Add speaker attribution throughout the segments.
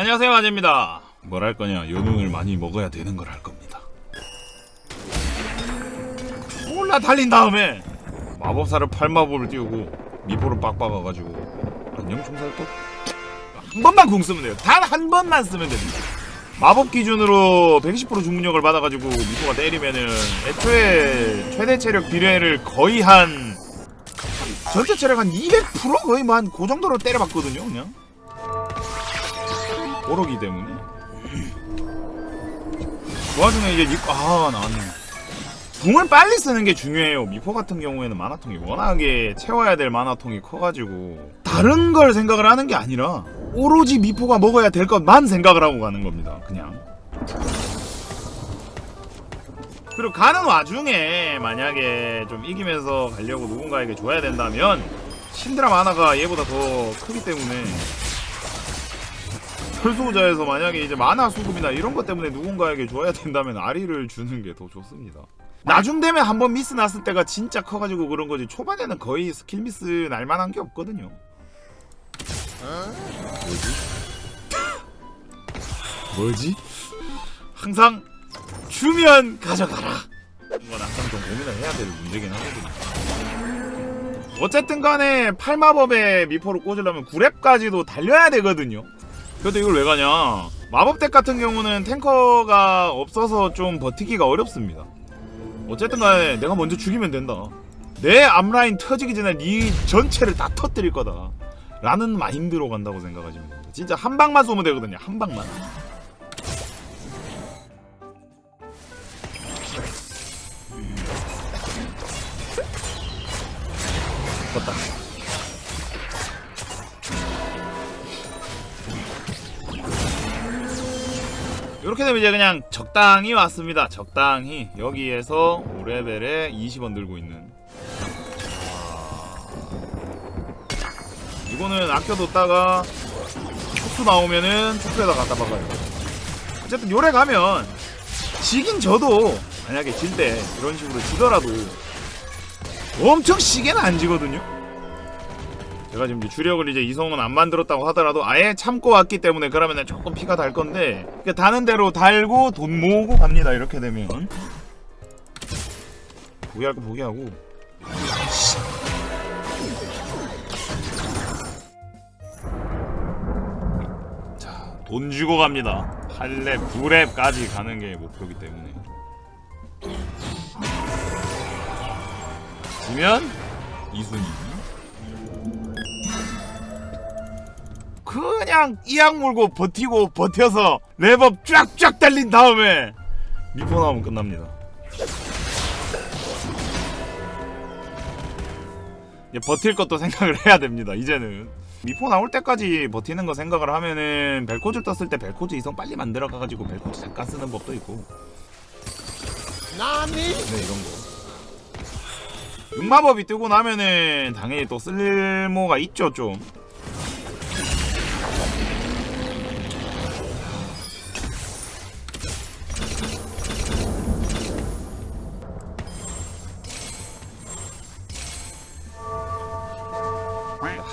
Speaker 1: 안녕하세요 아재입니다. 뭘 할 거냐? 연운을 많이 먹어야 되는 걸 할 겁니다. 올라 달린 다음에. 마법사를 팔마법을 띄우고 미포를 빡빡아가지고 안녕 총살도 한 번만 궁 쓰면 돼요. 단 한 번만 쓰면 됩니다. 마법 기준으로 120% 주문력을 받아가지고 미포가 때리면은 애초에 최대 체력 비례를 거의 한 전체 체력 한 200% 거의 뭐한그 정도로 때려봤거든요 그냥 오르기 때문에? 그 와중에 이제 니꺼 아 나왔네 궁을 빨리 쓰는 게 중요해요. 미포 같은 경우에는 만화통이 워낙에 채워야 될 만화통이 커가지고 다른 걸 생각을 하는 게 아니라 오로지 미포가 먹어야 될 것만 생각을 하고 가는 겁니다. 그냥. 그리고 가는 와중에 만약에 좀 이기면서 가려고 누군가에게 줘야 된다면 신드라 만화가 얘보다 더 크기 때문에 혈수자에서 만약에 이제 만화 수급이나 이런 것 때문에 누군가에게 줘야 된다면 아리를 주는 게 더 좋습니다. 나중 되면 한번 미스 났을 때가 진짜 커가지고 그런 거지 초반에는 거의 스킬 미스 날 만한 게 없거든요. 뭐지? 뭐지? 항상 주면 가져가라. 이건 항상 좀 고민을 해야 될 문제긴 하거든요. 어쨌든 간에 팔마법에 미포를 꽂으려면 9렙까지도 달려야 되거든요. 그래도 이걸 왜 가냐? 마법덱 같은 경우는 탱커가 없어서 좀 버티기가 어렵습니다. 어쨌든 간에 내가 먼저 죽이면 된다. 내 앞라인 터지기 전에 네 전체를 다 터뜨릴 거다. 라는 마인드로 간다고 생각하시면 됩니다. 진짜 한 방만 쏘면 되거든요. 한 방만. 이제 그냥 적당히 왔습니다. 적당히 여기에서 5레벨에 20원 들고 있는. 자, 이거는 아껴뒀다가 촉수 나오면은 촉수에다 갖다 박아요. 어쨌든 요래 가면 지긴 저도 만약에 질 때 이런 식으로 지더라도 엄청 시게는 안 지거든요. 제가 지금 이제 주력을 이제 이성은 안 만들었다고 하더라도 아예 참고 왔기 때문에 그러면은 조금 피가 달 건데 그 다는 대로 달고 돈 모으고 갑니다. 이렇게 되면. 포기할 거 포기하고. 자 돈 주고 갑니다. 8렙 9렙까지 가는 게 목표이기 때문에. 지면 이순이 그냥 이악 물고 버티고 버텨서 랩업 쫙쫙 달린 다음에 미포 나오면 끝납니다. 이제 버틸 것도 생각을 해야 됩니다. 이제는 미포 나올 때까지 버티는 거 생각을 하면은 벨코즈 떴을 때 벨코즈 이성 빨리 만들어 가가지고 벨코즈 잠깐 쓰는 법도 있고. 나니? 네 이런 거. 육마법이 뜨고 나면은 당연히 또 쓸모가 있죠 좀.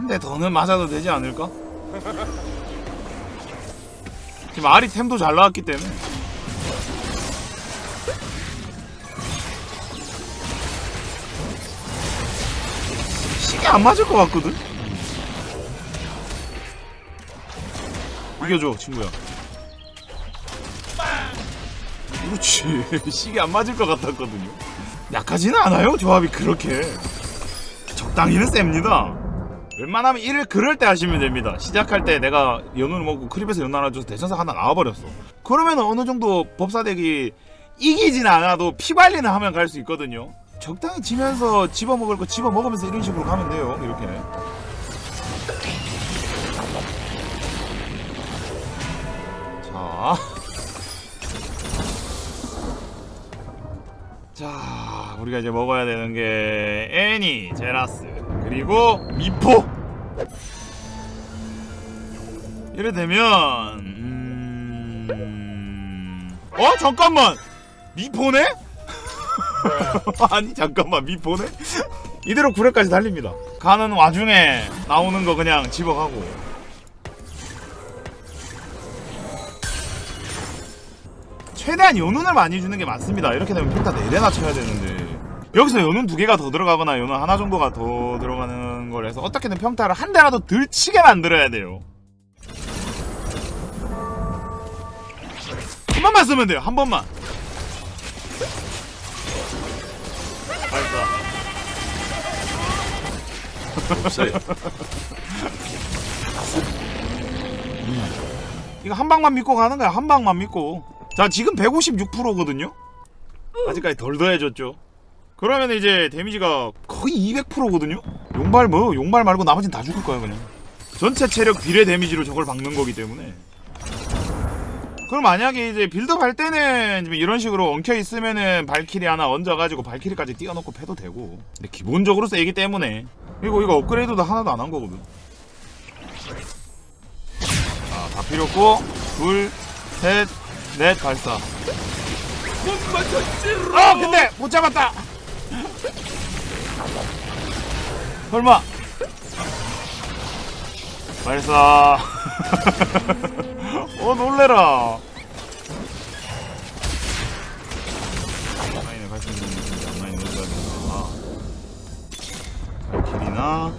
Speaker 1: 한 대 더는 맞아도 되지 않을까? 지금 아리 템도 잘 나왔기 때문에. 시계 안 맞을 것 같거든? 이겨줘 친구야. 그렇지. 시계 안 맞을 것 같았거든요. 약하지는 않아요 조합이 그렇게. 적당히는 셉니다 웬만하면 일을 그럴 때 하시면 됩니다. 시작할 때 내가 연운을 먹고 크립에서 연운 하나 줘서 대천사 하나 나와버렸어. 그러면 어느 정도 법사덱이 이기진 않아도 피 관리는 하면 갈 수 있거든요. 적당히 지면서 집어먹을 거 집어먹으면서 이런 식으로 가면 돼요. 이렇게. 자. 자, 우리가 이제 먹어야 되는 게 애니, 제라스, 그리고 미포. 이래 되면 음... 어 잠깐만 미포네? 아니 잠깐만 미포네? 이대로 9회까지 달립니다. 가는 와중에 나오는 거 그냥 집어가고 최대한 연운을 많이 주는 게 맞습니다. 이렇게 되면 평타 4대나 쳐야 되는데 여기서 연운 두 개가 더 들어가거나 연운 하나 정도가 더 들어가는 걸 해서 어떻게든 평타를 한 대라도 덜 치게 만들어야 돼요. 한 번만 쓰면 돼요. 한 번만.
Speaker 2: 없어요.
Speaker 1: 이거 한 방만 믿고 가는 거야. 한 방만 믿고. 자, 지금 156%거든요. 아직까지 덜 더해졌죠. 그러면 이제 데미지가 거의 200%거든요. 용발 뭐 용발 말고 나머지는 다 죽을 거야 그냥. 전체 체력 비례 데미지로 저걸 박는 거기 때문에. 그럼 만약에 이제 빌드업 할 때는 이런 식으로 엉켜 있으면은 발키리 하나 얹어가지고 발키리까지 띄워놓고 패도 되고. 근데 기본적으로 세기 때문에. 그리고 이거 업그레이드도 하나도 안 한 거거든. 자, 다 필요 없고 둘, 셋, 넷 발사.
Speaker 2: 못.
Speaker 1: 어, 근데 못 잡았다. 설마. 발사. 어 놀래라. 라인을 갈수 있는 라인 넣어줘야 되나. 길이나.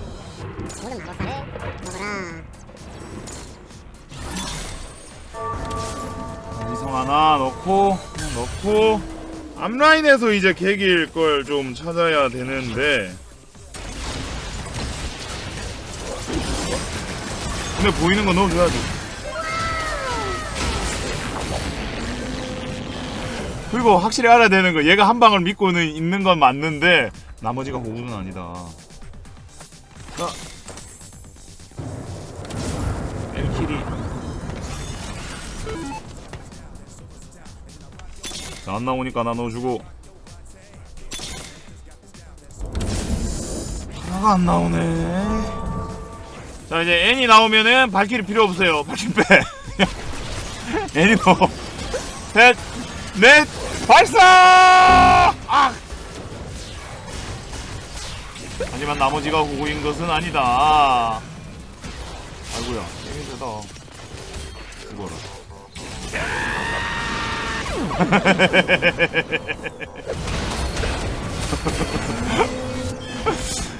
Speaker 3: 모든 마법사를 먹어라.
Speaker 1: 이성 하나 넣고 그냥 넣고 앞라인에서 이제 계기일 걸 좀 찾아야 되는데 근데 보이는 거 넣어줘야지 그리고 확실히 알아야 되는 거 얘가 한 방을 믿고는 있는 건 맞는데 나머지가 호구는 아니다. 자. 자, 안 나오니까 나눠주고. 하나가 안 나오네. 자 이제 N이 나오면은 발길이 필요 없어요. 발길 빼. N이 넣어. 셋 넷 발사! 아! 하지만 나머지가 호구인 것은 아니다. 아이고야 게임이 다. 죽어라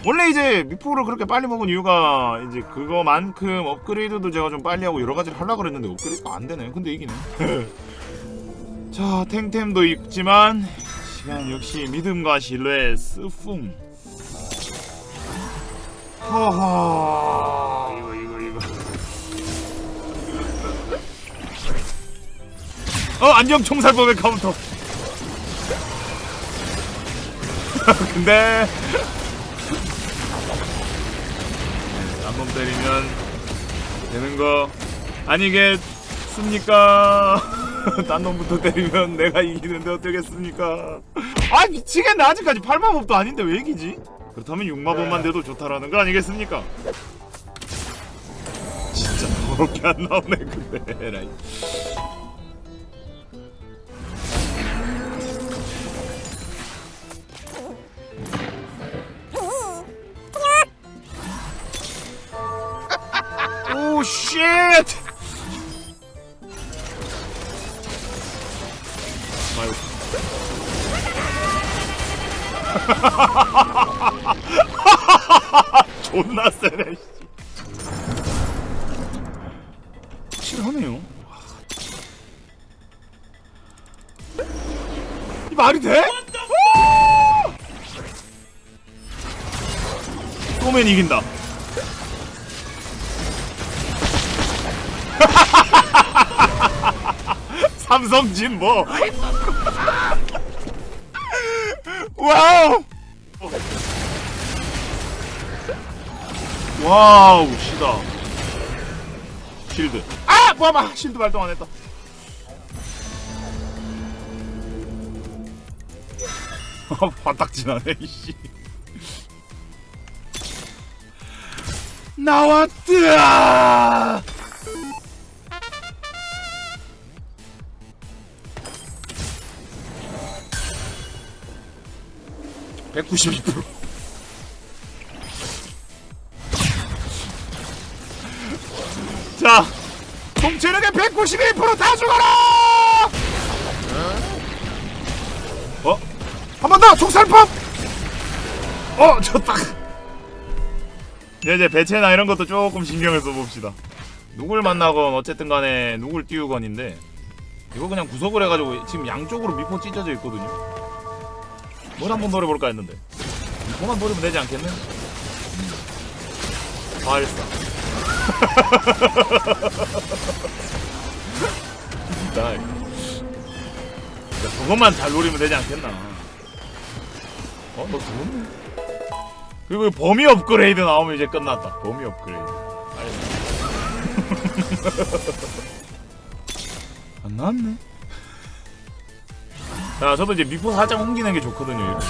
Speaker 1: 원래 이제 미포를 그렇게 빨리 먹은 이유가 이제 그거만큼 업그레이드도 제가 좀 빨리 하고 여러 가지를 하려고 그랬는데 업그레이드가 안 되네. 근데 이기네. 자, 탱템도 있지만 시간 역시 믿음과 신뢰 스풍. 하하. 이거 이거 이거. 어, 안녕 총살법의 카운터. 근데 한번 때리면 되는 거 아니겠습니까? 딴 놈부터 때리면 내가 이기는데 어떻겠습니까? 아 미치겠네 아직까지 8마법도 아닌데 왜 이기지? 그렇다면 6마법만 돼도 좋다라는 거 아니겠습니까? 진짜 더럽게 안 나오네 근데 에라이. 이 말이 돼? 쏘면 이긴다. 삼성진 뭐. 와우! 와우 시다. 실드. 아! 봐봐 실드 발동 안 했다 바닥 지나네 이씨 나왔다 192%. 자, 총 체력의 191%다 죽어라! 한 번 더 족살법 어 졌다. 이제 이제 배체나 이런 것도 조금 신경을 써봅시다. 누굴 만나건 어쨌든 간에 누굴 띄우건인데 이거 그냥 구석을 해가지고 지금 양쪽으로 미포 찢어져 있거든요. 뭘 한번 노려볼까 했는데. 미포만 노리면 되지 않겠네? 음. 발사. 진짜 그것만 잘 노리면 되지 않겠나 어? 너 죽었네 그리고 범위 업그레이드 나오면 이제 끝났다. 범위 업그레이드. 안 나왔네. 자 저도 이제 미포 살짝 옮기는 게 좋거든요 이렇게.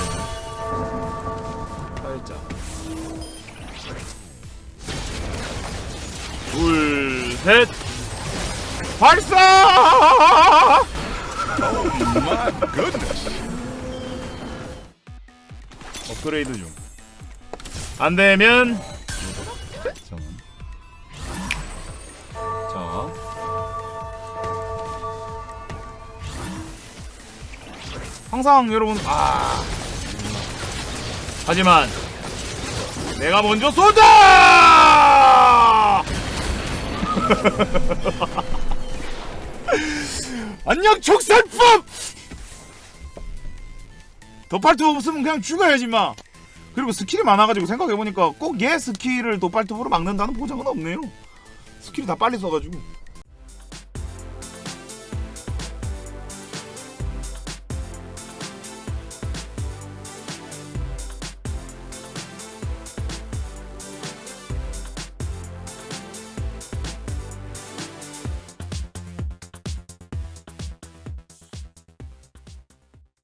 Speaker 1: 살짝. 둘셋. 발사!
Speaker 2: My goodness.
Speaker 1: 업그레이드 중. 안 되면. 자. 항상 여러분 아 하지만 내가 먼저 쏜다! 안녕 촉살법! 도팔투 없으면 그냥 죽어야지 마. 그리고 스킬이 많아가지고 생각해보니까 꼭 얘 스킬을 도팔투브로 막는다는 보장은 없네요. 스킬이 다 빨리 써가지고.